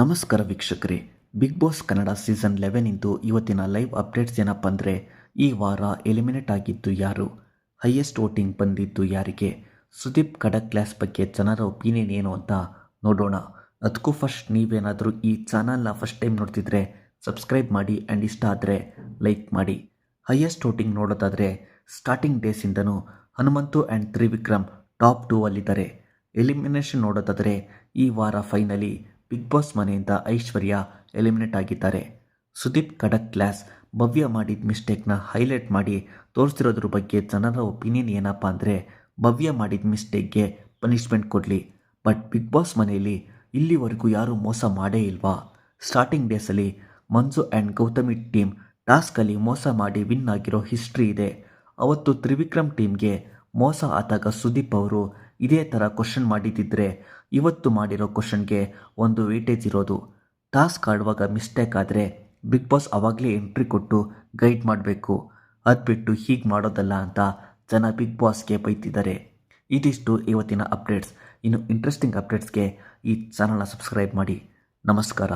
ನಮಸ್ಕಾರ ವೀಕ್ಷಕರೇ. Big Boss Kannada season eleven ಇಂದು ಇವತ್ತಿನ ಲೈವ್ ಅಪ್ಡೇಟ್ಸ್ ಏನಪ್ಪ ಅಂದರೆ, ಈ ವಾರ ಎಲಿಮಿನೇಟ್ ಆಗಿದ್ದು ಯಾರು? ಹೈಯೆಸ್ಟ್ ವೋಟಿಂಗ್ ಬಂದಿದ್ದು ಯಾರಿಗೆ? ಸುದೀಪ್ ಕಡಕ್ ಕ್ಲಾಸ್ ಬಗ್ಗೆ ಜನರ ಒಪಿನಿಯನ್ ಏನು ಅಂತ ನೋಡೋಣ. ಅದಕ್ಕೂ ಫಸ್ಟ್ ನೀವೇನಾದರೂ ಈ ಚಾನಲ್ನ ಫಸ್ಟ್ ಟೈಮ್ ನೋಡ್ತಿದ್ರೆ ಸಬ್ಸ್ಕ್ರೈಬ್ ಮಾಡಿ ಆ್ಯಂಡ್ ಇಷ್ಟ ಆದರೆ ಲೈಕ್ ಮಾಡಿ. ಹೈಯೆಸ್ಟ್ ವೋಟಿಂಗ್ ನೋಡೋದಾದರೆ starting ಡೇಸಿಂದನೂ Hanumanthu and Trivikram top two ಅಲ್ಲಿದ್ದಾರೆ. Elimination ನೋಡೋದಾದರೆ, ಈ ವಾರ ಫೈನಲಿ ಬಿಗ್ ಬಾಸ್ ಮನೆಯಿಂದ ಐಶ್ವರ್ಯ ಎಲಿಮಿನೇಟ್ ಆಗಿದ್ದಾರೆ. ಸುದೀಪ್ ಕಡಕ್ ಕ್ಲಾಸ್ ಭವ್ಯ ಮಾಡಿದ ಮಿಸ್ಟೇಕ್ನ ಹೈಲೈಟ್ ಮಾಡಿ ತೋರಿಸ್ತಿರೋದ್ರ ಬಗ್ಗೆ ಜನರ ಒಪಿನಿಯನ್ ಏನಪ್ಪ ಅಂದರೆ, ಭವ್ಯ ಮಾಡಿದ ಮಿಸ್ಟೇಕ್ಗೆ ಪನಿಷ್ಮೆಂಟ್ ಕೊಡಲಿ, ಬಟ್ ಬಿಗ್ ಬಾಸ್ ಮನೆಯಲ್ಲಿ ಇಲ್ಲಿವರೆಗೂ ಯಾರೂ ಮೋಸ ಮಾಡೇ ಇಲ್ವಾ? ಸ್ಟಾರ್ಟಿಂಗ್ ಡೇಸಲ್ಲಿ ಮಂಜು ಆ್ಯಂಡ್ ಗೌತಮಿ ಟೀಮ್ ಟಾಸ್ಕಲ್ಲಿ ಮೋಸ ಮಾಡಿ ವಿನ್ ಆಗಿರೋ ಹಿಸ್ಟ್ರಿ ಇದೆ. ಅವತ್ತು ತ್ರಿವಿಕ್ರಮ್ ಟೀಮ್ಗೆ ಮೋಸ ಆದಾಗ ಸುದೀಪ್ ಅವರು ಇದೇ ಥರ ಕ್ವಶನ್ ಮಾಡಿದ್ದಿದ್ರೆ ಇವತ್ತು ಮಾಡಿರೋ ಕ್ವಶನ್ಗೆ ಒಂದು ವೇಟೇಜ್ ಇರೋದು. ಟಾಸ್ಕ್ ಆಡುವಾಗ ಮಿಸ್ಟೇಕ್ ಆದರೆ ಬಿಗ್ ಬಾಸ್ ಅವಾಗಲೇ ಎಂಟ್ರಿ ಕೊಟ್ಟು ಗೈಡ್ ಮಾಡಬೇಕು. ಅದು ಬಿಟ್ಟು ಹೀಗೆ ಮಾಡೋದಲ್ಲ ಅಂತ ಜನ ಬಿಗ್ ಬಾಸ್ಗೆ ಬೈತಿದ್ದಾರೆ. ಇದಿಷ್ಟು ಇವತ್ತಿನ ಅಪ್ಡೇಟ್ಸ್ ಇನ್ನು ಇಂಟ್ರೆಸ್ಟಿಂಗ್ ಅಪ್ಡೇಟ್ಸ್ಗೆ ಈ ಚಾನಲ್ನ ಸಬ್ಸ್ಕ್ರೈಬ್ ಮಾಡಿ. ನಮಸ್ಕಾರ.